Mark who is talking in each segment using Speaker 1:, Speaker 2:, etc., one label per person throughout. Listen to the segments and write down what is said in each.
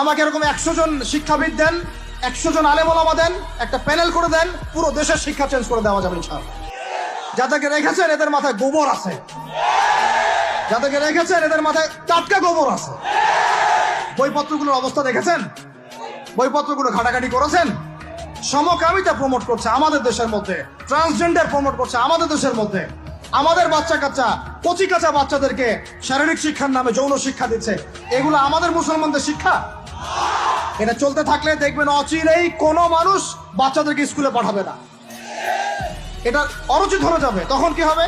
Speaker 1: আমাকে এরকম একশো জন শিক্ষাবিদ দেন, একশো জন আলেমলামা দেন, একটা প্যানেল করে দেন, পুরো দেশের শিক্ষা চেঞ্জ করে দেওয়া যাবে ইনশাআল্লাহ। যাদেরকে রেখেছেন, এদের মাথায় গোবর আছে। যাদেরকে রেখেছেন, এদের মাথায় টাটকা গোবর আছে। বইপত্রগুলোর অবস্থা দেখেছেন? বইপত্রগুলো ঘাটাঘাটি করেছেন? সমকামিতা প্রমোট করছে আমাদের দেশের মধ্যে। ট্রান্সজেন্ডার প্রমোট করছে আমাদের দেশের মধ্যে। আমাদের বাচ্চা কাচ্চা, কচি কাঁচা বাচ্চাদেরকে শারীরিক শিক্ষার নামে যৌন শিক্ষা দিচ্ছে। এগুলো আমাদের মুসলমানদের শিক্ষা? এটা চলতে থাকলে দেখবেন অচিরেই কোনো মানুষ বাচ্চাদেরকে স্কুলে পাঠাবে না। এটা অরুচিত হয়ে যাবে। তখন কি হবে?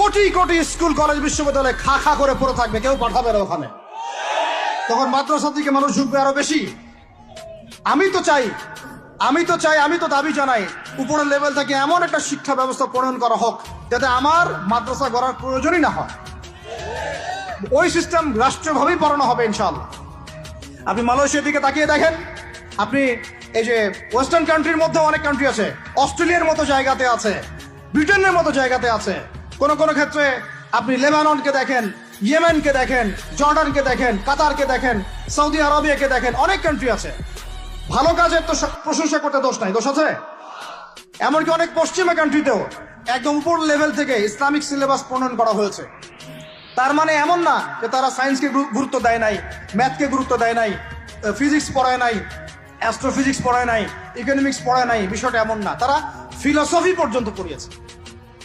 Speaker 1: কোটি কোটি স্কুল, কলেজ, বিশ্ববিদ্যালয়ে খা খা করে পড়ে থাকবে, কেউ পাঠাবে না ওখানে। তখন মাদ্রাসা থেকে মানুষ ঝুঁকবে আরও বেশি। আমি তো চাই, আমি তো চাই, আমি তো দাবি জানাই, উপরের লেভেল থেকে এমন একটা শিক্ষা ব্যবস্থা প্রণয়ন করা হোক, যাতে আমার মাদ্রাসা গড়ার প্রয়োজনই না হয়। ওই সিস্টেম রাষ্ট্রীয়ভাবেই পড়ানো হবে, ইনশাআল্লাহ। আপনি মালয়েশিয়ার দিকে তাকিয়ে দেখেন। আপনি এই যে ওয়েস্টার্ন কান্ট্রির মধ্যে অনেক কান্ট্রি আছে। অস্ট্রেলিয়ার মতো জায়গাতে আছে। ব্রিটেনের মতো জায়গাতে আছে। কোন কোন ক্ষেত্রে আপনি লেবাননকে দেখেন, ইয়েমেনকে দেখেন, জর্ডানকে দেখেন, কাতারকে দেখেন, সৌদি আরবিয়াকে দেখেন, অনেক কান্ট্রি আছে। ভালো কাজের তো প্রশংসা করতে দোষ নাই, দোষ আছে? এমনকি অনেক পশ্চিমা কান্ট্রিতেও একদম উপর লেভেল থেকে ইসলামিক সিলেবাস প্রণয়ন করা হয়েছে। তার মানে এমন না যে তারা সায়েন্সকে গুরুত্ব দেয় নাই ম্যাথকে গুরুত্ব দেয় নাই ফিজিক্স পড়ায় নাই অ্যাস্ট্রোফিজিক্স পড়ায় নাই ইকোনমিক্স পড়ায় নাই, বিষয়টা এমন না। তারা ফিলসফি পর্যন্ত পড়িয়েছে।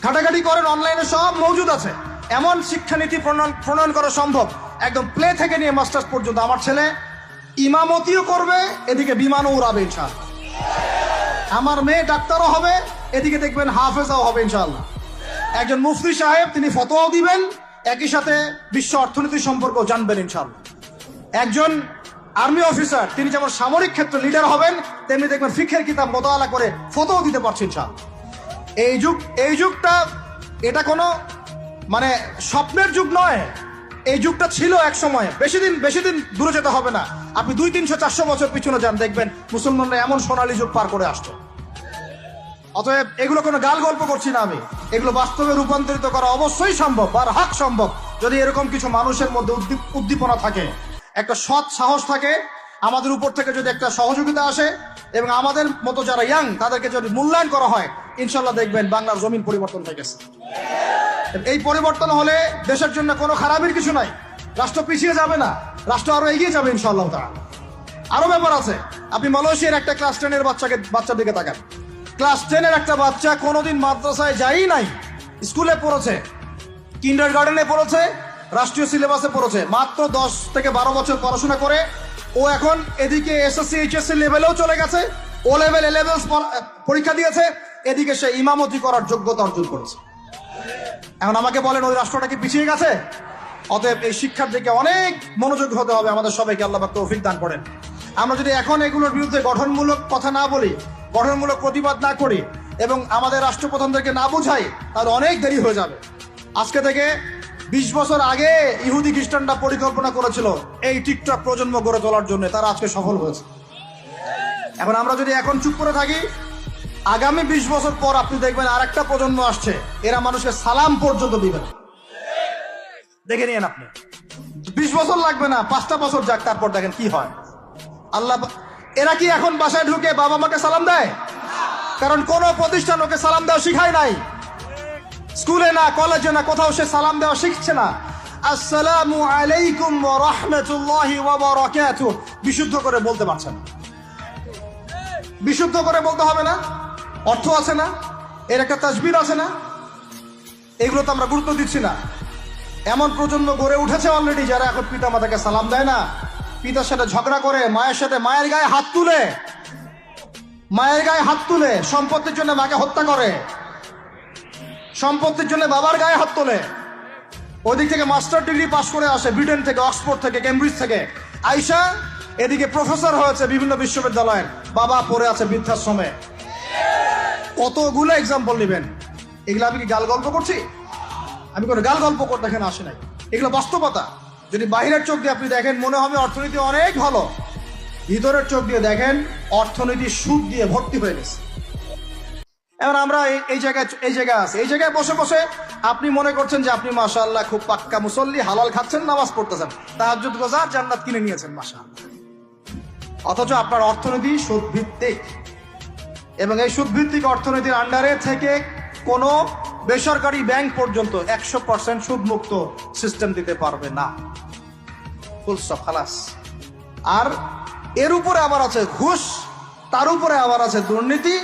Speaker 1: ঘাটাঘাটি করেন অনলাইনে সব মজুদ আছে। এমন শিক্ষানীতি প্রণয়ন প্রণয়ন করা সম্ভব। একদম প্লে থেকে নিয়ে মাস্টার্স পর্যন্ত। আমার ছেলে ইমামতিও করবে, এদিকে বিমানও উড়াবে ইনশাআল্লাহ। আমার মেয়ে ডাক্তারও হবে, এদিকে দেখবেন হাফেজাও হবে ইনশাআল্লাহ। একজন মুফতি সাহেব, তিনি ফতোয়াও দিবেন একই সাথে বিশ্ব অর্থনীতি সম্পর্ক জানবেন ইনশাআল্লাহ। একজন আর্মি অফিসার, তিনি যেমন সামরিক ক্ষেত্রে লিডার হবেন, তেমনি দেখবেন ফিখের কিতাব মোতালা করে ফতোও দিতে পারছেন ইনশাআল্লাহ। এই যুগ, এই যুগটা এটা কোনো মানে স্বপ্নের যুগ নয়। এই যুগটা ছিল এক সময়। বেশি দিন বেশি দিন দূরে যেতে হবে না। আপনি দুই, তিনশো, চারশো বছর পিছনে যান, দেখবেন মুসলমানরা এমন সোনালী যুগ পার করে আসতো। অতএব এগুলো কোনো গাল গল্প করছি না আমি। এগুলো বাস্তবে রূপান্তরিত করা অবশ্যই সম্ভব আর হাক সম্ভব যদি এরকম কিছু মানুষের মধ্যে উদ্দীপ- উদ্দীপনা থাকে, একটা সৎ সাহস থাকে, আমাদের উপর থেকে যদি একটা সহযোগিতা আসে এবং আমাদের মতো যারা ইয়াং তাদেরকে যদি মূল্যায়ন করা হয় ইনশাল্লাহ দেখবেন বাংলার জমিন পরিবর্তন হয়ে গেছে। এই পরিবর্তন হলে দেশের জন্য কোনো খারাপের কিছু নাই। রাষ্ট্র পিছিয়ে যাবে না, রাষ্ট্র আরও এগিয়ে যাবে ইনশাল্লাহ তারা আরও ব্যাপার আছে, আপনি মালয়েশিয়ার একটা ক্লাস টেনের বাচ্চাকে বাচ্চার দিকে তাকান। ক্লাস টেনের একটা বাচ্চা কোনোদিন মাদ্রাসায় যাই নাই, স্কুলে পড়েছে কিন্ডার গার্ডেনে পড়েছে, রাষ্ট্রীয় সিলেবাসে পড়েছে, মাত্র দশ থেকে বারো বছর পড়াশোনা করে, ও এখন এদিকে এসএসসি এইচএসসি লেভেলেও চলে গেছে ও লেভেল এ লেভেল পরীক্ষা দিয়েছে, এদিকে সে ইমামতি করার যোগ্যতা অর্জন করেছে। এখন আমাকে বলেন, ওই রাষ্ট্রটা কি পিছিয়ে গেছে? অতএব এই শিক্ষার দিকে অনেক মনোযোগ হতে হবে, আমাদের সবাইকে আল্লাহ তৌফিক দান করেন। আমরা যদি এখন এগুলোর বিরুদ্ধে গঠনমূলক কথা না বলি গঠনমূলক প্রতিবাদ না করি এবং আমাদের রাষ্ট্রপ্রধানদেরকে না বুঝাই তাহলে অনেক দেরি হয়ে যাবে। আজকে থেকে বিশ বছর আগে ইহুদি খ্রিস্টানরা পরিকল্পনা করেছিল এই টিকটক প্রজন্ম গড়ে তোলার জন্য, তারা আজকে সফল হয়েছে। এখন আমরা যদি এখন চুপ করে থাকি, আগামী বিশ বছর পর আপনি দেখবেন আর একটা প্রজন্ম আসছে, এরা মানুষকে সালাম পর্যন্ত দিবে না। দেখে নিয়েন আপনি। বিশ বছর লাগবে না, পাঁচটা বছর যাক, তারপর দেখেন কি হয়। আল্লাহ এরা কি এখন বাসায় ঢুকে বাবা মাকে সালাম দেয়? কারণ কোন প্রতিষ্ঠান ওকে সালাম দেওয়া শিখায় নাই। স্কুলে না, কলেজে না, কোথাও সে সালাম দেওয়া শিখছে না। আসসালামু আলাইকুম রাহমাতুল্লাহি বিশুদ্ধ করে বলতে পারছে না। বিশুদ্ধ করে বলতে হবে না। অর্থ আছে না। এর একটা তাসবির আছে না। এগুলো তো আমরা গুরুত্ব দিচ্ছি না। এমন প্রজন্ম গড়ে উঠেছে অলরেডি যারা এখন পিতা মাতাকে সালাম দেয় না। পিতার সাথে ঝগড়া করে, মায়ের সাথে মায়ের গায়ে হাত তুলে। মায়ের গায়ে হাত তুলে, সম্পত্তির জন্য মাকে হত্যা করে। সম্পত্তির জন্য বাবার গায়ে হাত তোলে। ওই দিক থেকে মাস্টার ডিগ্রি পাশ করে আসে ব্রিটেন থেকে, অক্সফোর্ড থেকে, কেমব্রিজ থেকে। আইসা, এদিকে প্রফেসর হয়েছে বিভিন্ন বিশ্ববিদ্যালয়ের। বাবা পড়ে আছে বৃদ্ধাশ্রমে। কতগুলো এক্সাম্পল নেবেন? এগুলো আমি কি গাল গল্প করছি? আমি কোনো গাল গল্প করতে এখানে আসি নাই। এগুলো বাস্তবতা। যদি বাহিরের চোখ দিয়ে আপনি দেখেন, মনে হবে অর্থনীতি অনেক ভালো। ভিতরের চোখ দিয়ে দেখেন, অর্থনীতি সুদ দিয়ে ভর্তি হয়ে গেছে। এবার আমরা এই- জায়গায় এই জায়গায় আছি। এই জায়গায় বসে বসে আপনি মনে করছেন যে আপনি, মাশাআল্লাহ, খুব পাক্কা মুসল্লি, হালাল খাচ্ছেন, নামাজ পড়তেছেন। তাহাজ্জুদ, গোজার, জান্নাত কিনে নিয়েছেন মাশা অথচ আপনার অর্থনীতি সুদ ভিত্তিক এবং এই সুদ ভিত্তিক অর্থনীতির আন্ডারে থেকে কোনো বেসরকারি ব্যাংক পর্যন্ত একশো পার্সেন্ট সুদ মুক্ত সিস্টেম দিতে পারবে না। আর এর উপরে আবার আছে ঘুষ, তার উপরে আবার আছে দুর্নীতি,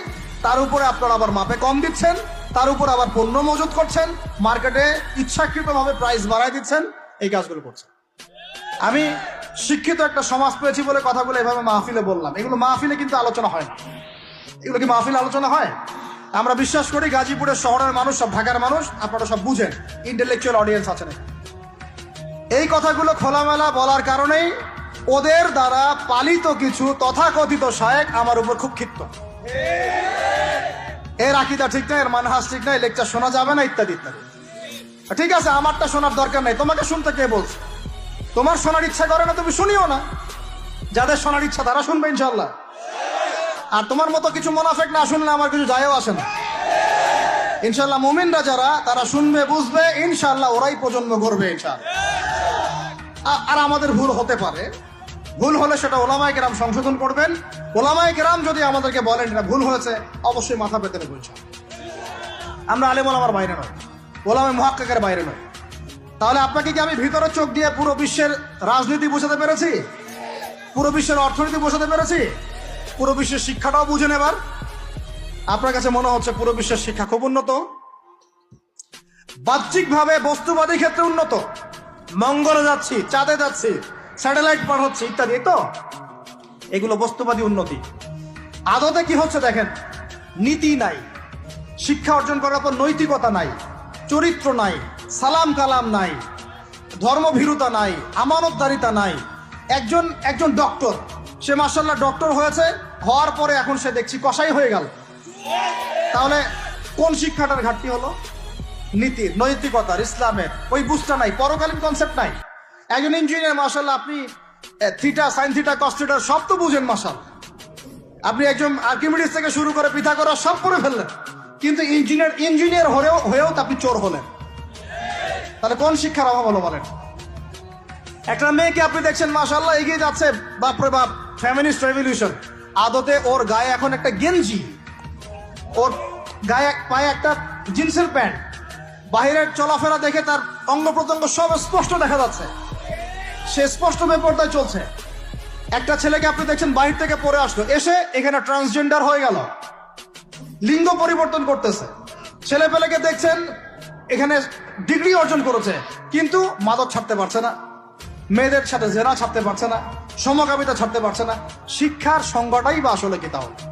Speaker 1: তার উপরে আপনারা আবার মাপে কম দিচ্ছেন, তার উপর আবার পণ্য মজুত করছেন, মার্কেটে ইচ্ছাকৃতভাবে প্রাইস বাড়ায় দিচ্ছেন, এই কাজগুলো করছেন। আমি শিক্ষিত একটা সমাজ পেয়েছি বলে কথাগুলো এভাবে মাহফিলে বললাম। এগুলো মাহফিলে কিন্তু আলোচনা হয় না। এগুলো কি মাহফিলে আলোচনা হয়? আমরা বিশ্বাস করি গাজীপুরের শহরের মানুষ, সব ঢাকার মানুষ, আপনারা সব বুঝেন। ইন্টেলেকচুয়াল অডিয়েন্স আছেন। এই কথাগুলো খোলামেলা বলার কারণেই ওদের দ্বারা পালিত কিছু তথাকথিত শায়েক আমার উপর খুব ক্ষিপ্ত। এর আকিদা ঠিক নাই, এর মানহাস ঠিক নাই লেকচার শোনা যাবে না, ইত্যাদি ইত্যাদি। ঠিক আছে, আমারটা শোনার দরকার নাই। তোমাকে শুনতে কে বলছে? তোমার শোনার ইচ্ছা করে না, তুমি শুনিও না। যাদের শোনার ইচ্ছা তারা শুনবে ইনশাল্লাহ আর তোমার মতো কিছু মোনাফেক না শুনলে আমার কিছু যায়ও আসে না। ইনশাল্লাহ মুমিনরা যারা, তারা শুনবে, বুঝবে ইনশাল্লাহ ওরাই প্রজন্ম করবে ইনশাল্লাহ আর আমাদের ভুল হতে পারে। ভুল হলে সেটা ওলামায় কেরাম সংশোধন করবেন। ওলামায় কেরাম যদি আমাদেরকে বলেন এটা ভুল হয়েছে, অবশ্যই মাথা পেতে নেব ইনশাল্লাহ। আমরা আলেম ওলামার বাইরে নয়। ওলামায় মহাক্কের বাইরে নয়। তাহলে আপনাকে কি আমি ভিতরে চোখ দিয়ে পুরো বিশ্বের রাজনীতি বোঝাতে পেরেছি? পুরো বিশ্বের অর্থনীতি বোঝাতে পেরেছি? পুরো বিশ্বের শিক্ষাটাও বুঝেন এবার আপনার কাছে মনে হচ্ছে পুরো বিশ্বের শিক্ষা খুব উন্নত? বাহ্যিকভাবে বস্তুবাদী ক্ষেত্রে উন্নত। মঙ্গলে যাচ্ছি, চাঁদে যাচ্ছি, স্যাটেলাইট পাঠাচ্ছি ইত্যাদি তো? এগুলো বস্তুবাদী উন্নতি। আদতে কি হচ্ছে দেখেন? নীতি নাই। শিক্ষা অর্জন করার পর নৈতিকতা নাই। চরিত্র নাই। সালাম কালাম নাই। ধর্মভীরুতা নাই। আমানতদারিতা নাই। একজন একজন ডক্টর সে মার্শাল্লাহ ডক্টর হয়েছে। হওয়ার পরে এখন সে দেখছি কষাই হয়ে গেল। তাহলে কোন শিক্ষাটার ঘাটতি হলো? নীতির নৈতিকতার ইসলামের ওই বুঝটা নাই, পরকালীন কনসেপ্ট নাই। একজন ইঞ্জিনিয়ার মার্শাল্লাহ আপনি থিটা সাইন থিটা কস্টিটার সব তো বুঝেন মার্শাল আপনি একজন আর্কিমিডিস থেকে শুরু করে পিঠা করা সব করে ফেললেন। কিন্তু ইঞ্জিনিয়ার ইঞ্জিনিয়ার হয়েও হয়েও আপনি চোর হলেন। তাহলে কোন শিক্ষার অভাব হলো বলেন? একটা মেয়েকে আপনি দেখছেন মাশাল্লাহ এগিয়ে যাচ্ছে, বাপরে বাপ ফ্যামিলিস্ট রেভলিউশন আদতে ওর গায়ে এখন একটা গেঞ্জি। ওর গায়ে পায়ে একটা জিন্সের প্যান্ট। বাহিরের চলাফেরা দেখে তার অঙ্গ প্রত্যঙ্গ সব স্পষ্ট দেখা যাচ্ছে। সে স্পষ্ট বেপরদায় চলছে। একটা ছেলেকে আপনি দেখছেন বাহির থেকে পরে আসলো। এসে এখানে ট্রান্সজেন্ডার হয়ে গেল। লিঙ্গ পরিবর্তন করতেছে। ছেলে পেলেকে দেখছেন এখানে ডিগ্রি অর্জন করেছে। কিন্তু মাদক ছাড়তে পারছে না। মেয়েদের সাথে জেনা ছাড়তে পারছে না, সমকামিতা ছাড়তে পারছে না। শিক্ষার সংজ্ঞাটাই বা আসলে কি তাহলে?